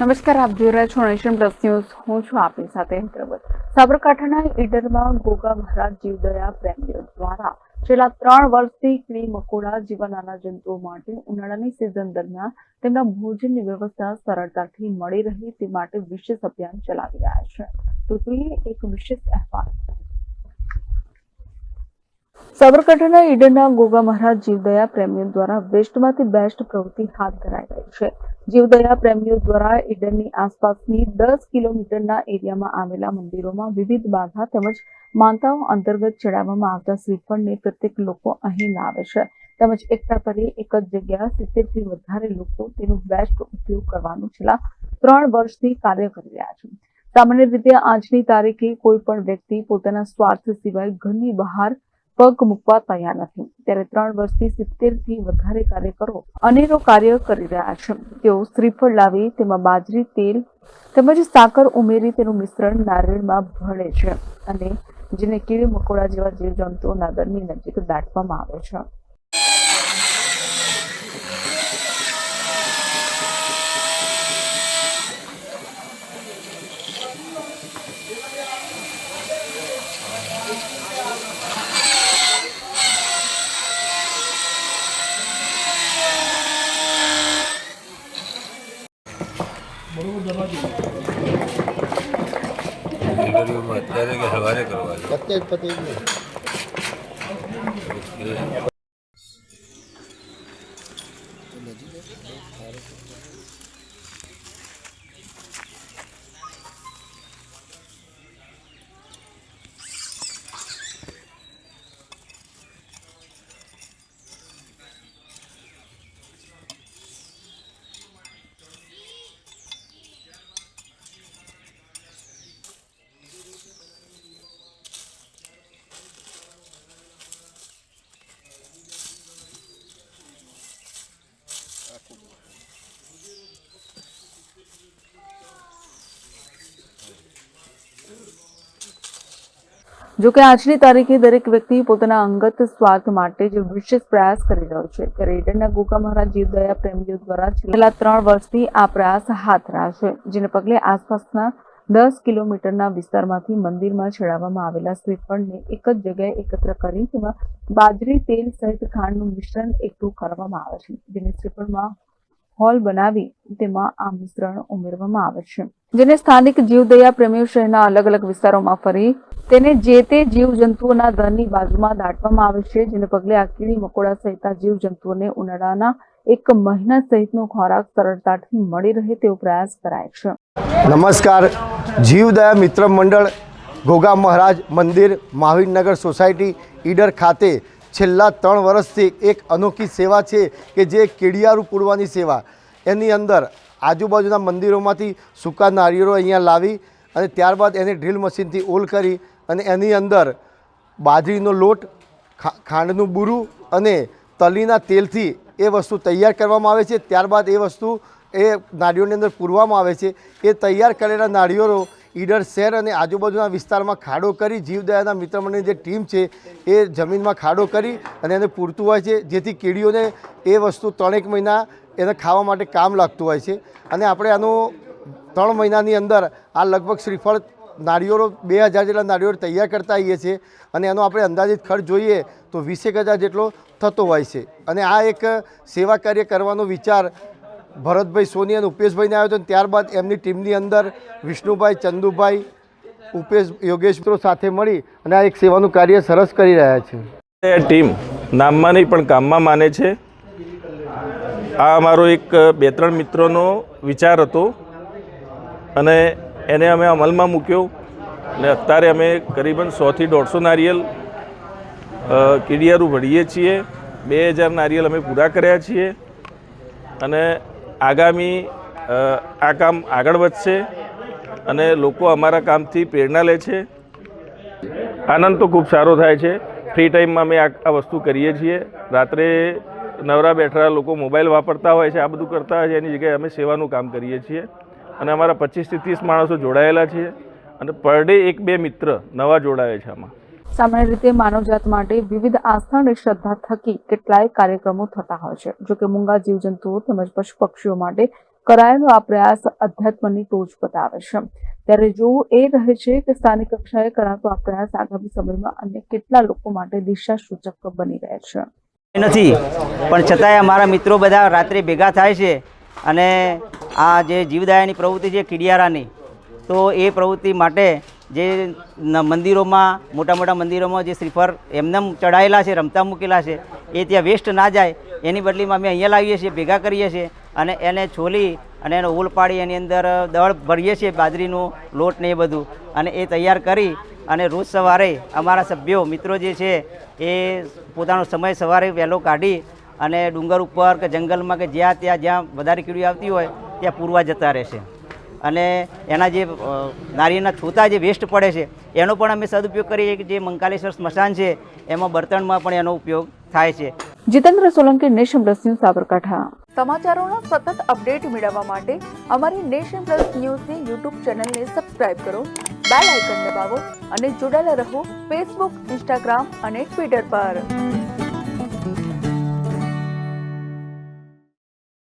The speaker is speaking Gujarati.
નમસ્કાર, આપ જોઈ રહ્યા છો નેશન પ્લસ ન્યૂઝ. હું છું આપની સાથે હૈદરાબાદ સાબરકાંઠાના ઈડરમાં ગોગા મહારાજ જીવદયા પ્રેમીઓ દ્વારા છેલ્લા ત્રણ વર્ષથી કીડી મકોડા જેવા નાના જંતુઓ માટે ઉનાળાની સિઝન દરમિયાન તેમના ભોજનની વ્યવસ્થા સરળતાથી મળી રહે તે માટે વિશેષ અભિયાન ચલાવી રહ્યા છે. તો જોઈએ એક વિશેષ અહેવાલ. સાબરકાંઠાના ઈડરના ગોગા મહારાજ જીવદયા પ્રેમીઓ દ્વારા વેસ્ટમાંથી બેસ્ટ પ્રવૃત્તિ હાથ ધરાઈ રહી છે. જીવદયા પ્રેમીઓ દ્વારા ઈડરની આસપાસની દસ કિલોમીટરના એરિયામાં આવેલા મંદિરોમાં વિવિધ બાધા તેમજ માનતાઓ અંતર્ગત ચડાવવામાં આવતા શ્રીફળને પ્રત્યેક લોકો અહીં લાવે છે. તેમજ એકઠા કરી એક જ જગ્યા સિત્તેરથી વધારે લોકો તેનો બેસ્ટ ઉપયોગ કરવાનું છેલ્લા ત્રણ વર્ષથી કાર્ય કરી રહ્યા છે. સામાન્ય રીતે આજની તારીખે કોઈ પણ વ્યક્તિ પોતાના સ્વાર્થ સિવાય ઘરની બહાર પગ મૂકવા તૈયાર નથી. ત્યારે ત્રણ વર્ષથી સિત્તેરથી વધારે કાર્યકરો અનેરો કાર્ય કરી રહ્યા છે. તેઓ શ્રીફળ લાવી, તેમાં બાજરી, તેલ તેમજ સાકર ઉમેરી તેનું મિશ્રણ નારિયેળમાં ભળે છે અને જેને કીડી મકોડા જેવા જીવજંતુઓના દરની નજીક દાટવામાં આવે છે. અત્યારે કે સવારે કરવાનું અત્યારે પતી જો કે આજની તારીખે દરેક વ્યક્તિ પોતાના અંગત સ્વાર્થ માટે જ વિશેષ પ્રયાસ કરી રહ્યો છે. ત્યારે ઈડરના ગોગા મહારાજ જીવદયા પ્રેમીઓ દ્વારા છેલ્લા ત્રણ વર્ષથી આ પ્રયાસ હાથ રહ્યા છે, જેને પગલે આસપાસના દસ કિલોમીટરના વિસ્તારમાંથી મંદિરમાં ચડાવવામાં આવેલા શ્રીફળને એક જ જગ્યાએ એકત્ર કરી તેમાં બાજરી તેલ સહિત ખાંડનું મિશ્રણ એકઠું કરવામાં આવે છે, જેને શ્રીફળમાં હોલ બનાવી તેમાં આ મિશ્રણ ઉમેરવામાં આવે છે. જેને સ્થાનિક જીવદયા પ્રેમીઓ શહેરના અલગ અલગ વિસ્તારોમાં ફરી તેને જે તે જીવજંતુઓના ધનની બાજુમાં દાટવામાં આવે છે, જેને પગલે આ કીડી મકોડા સહિતના જીવજંતુઓને ઉનાળાના એક મહિના સહિતનો ખોરાક સરળતાથી મળી રહે તેવો પ્રયાસ કરાય છે. નમસ્કાર. જીવદયા મિત્ર મંડળ ઘોઘા મહારાજ મંદિર, મહાવીરનગર સોસાયટી, ઈડર ખાતે છેલ્લા ત્રણ વર્ષથી એક અનોખી સેવા છે કે જે કેડિયારું પૂરવાની સેવા. એની અંદર આજુબાજુના મંદિરોમાંથી સૂકા નારિયેળો અહીંયા લાવી અને ત્યારબાદ એને ડ્રીલ મશીનથી ઓલ કરી અને એની અંદર બાજરીનો લોટ ખાંડનું બુરું અને તલીના તેલથી એ વસ્તુ તૈયાર કરવામાં આવે છે. ત્યારબાદ એ વસ્તુ એ નાળીઓની અંદર પૂરવામાં આવે છે. એ તૈયાર કરેલા નાળિયેરો ઈડર શહેર અને આજુબાજુના વિસ્તારમાં ખાડો કરી જીવદયાના મિત્ર જે ટીમ છે, એ જમીનમાં ખાડો કરી અને એને પૂરતું હોય છે, જેથી કીડીઓને એ વસ્તુ ત્રણેક મહિના એને ખાવા માટે કામ લાગતું હોય છે. અને આપણે આનું ત્રણ મહિનાની અંદર આ લગભગ શ્રીફળ નાળિયેરો બે હજાર જેટલા નાળિયેરો તૈયાર કરતા આવીએ છીએ અને એનો આપણે અંદાજિત ખર્ચ જોઈએ તો વીસેક હજાર જેટલો થતો હોય છે. અને આ એક સેવા કાર્ય કરવાનો વિચાર ભરતભાઈ સોની અને ઉપેશભાઈને આવ્યો હતો ત્યારબાદ એમની ટીમની અંદર વિષ્ણુભાઈ, ચંદુભાઈ, ઉપેશ, યોગેશ મિત્રો સાથે મળી અને આ એક સેવાનું કાર્ય સરસ કરી રહ્યા છે. ટીમ નામમાં નહીં, પણ કામમાં માને છે. આ અમારો એક બે ત્રણ મિત્રોનો વિચાર હતો અને એને અમે અમલમાં મૂક્યો અને અત્યારે અમે કરીબન સોથી દોઢસો નારિયેલ કીડિયારું ભરીએ છીએ. બે હજાર નારિયેલ અમે પૂરા કર્યા છીએ અને આગામી આ કામ આગળ વધશે અને લોકો અમારા કામથી પ્રેરણા લે છે. આનંદ તો ખૂબ સારો થાય છે. ફ્રી ટાઈમમાં અમે આ વસ્તુ કરીએ છીએ. રાત્રે નવરા બેઠા લોકો મોબાઈલ વાપરતા હોય છે, આ બધું કરતા હોય છે, એની જગ્યાએ અમે સેવાનું કામ કરીએ છીએ. અને અમારા પચીસથી ત્રીસ માણસો જોડાયેલા છીએ. અને પર ડે એક બે મિત્ર નવા જોડાયા છે આમાં. સામાન્ય રીતે માનવજાત માટે વિવિધ આસ્થા અને શ્રદ્ધા થકી કેટલાય કાર્યક્રમો થતા હોય છે. જો કે મૂંગા જીવજંતુઓ તેમજ પશુ પક્ષીઓ માટે કરાયેલો આ પ્રયાસ અધ્યાત્મની ટોચ બતાવે છે. ત્યારે જોવું એ રહે છે કે સ્થાનિક કક્ષાએ કરાતો આ પ્રયાસ આગામી સમયમાં અન્ય કેટલા લોકો માટે દિશા સૂચક બની રહે છે. નથી, પણ છતાંય અમારા મિત્રો બધા રાત્રે ભેગા થાય છે અને આ જે જીવદાયાની પ્રવૃત્તિ છે કીડિયારાની, તો એ પ્રવૃત્તિ માટે જે મંદિરોમાં, મોટા મોટા મંદિરોમાં જે શ્રીફળ એમનેમ ચડાયેલા છે, રમતા મૂકેલા છે, એ ત્યાં વેસ્ટ ના જાય, એની બદલીમાં અમે અહીંયા લાવીએ છીએ, ભેગા કરીએ છીએ અને એને છોલી અને એનો ઓલ પાડી એની અંદર દળ ભરીએ છીએ, બાજરીનું લોટ ને એ બધું. અને એ તૈયાર કરી અને રોજ સવારે અમારા સભ્યો, મિત્રો જે છે, એ પોતાનો સમય સવારે વહેલો કાઢી અને ડુંગર ઉપર કે જંગલમાં કે જ્યાં ત્યાં જ્યાં વધારે કીડી આવતી હોય, ત્યાં પૂરવા જતા રહેશે અને એના જે નારિયેળના છોતા જે વેસ્ટ પડે છે એનો પણ અમે સદુપયોગ કરીએ કે જે મંકાલેશ્વર સ્મશાન છે એમાં બર્તનમાં પણ એનો ઉપયોગ થાય છે. Jitendra Solanki nation plus news Sabarkantha. સમાચારોના સતત અપડેટ મેળવવા માટે અમારી નેશન પ્લસ ન્યૂઝની યુટ્યુબ ચેનલને સબસ્ક્રાઇબ કરો બેલ આઇકન દબાવો અને જોડાયેલા રહો ફેસબુક ઇન્સ્ટાગ્રામ અને ટ્વિટર પર.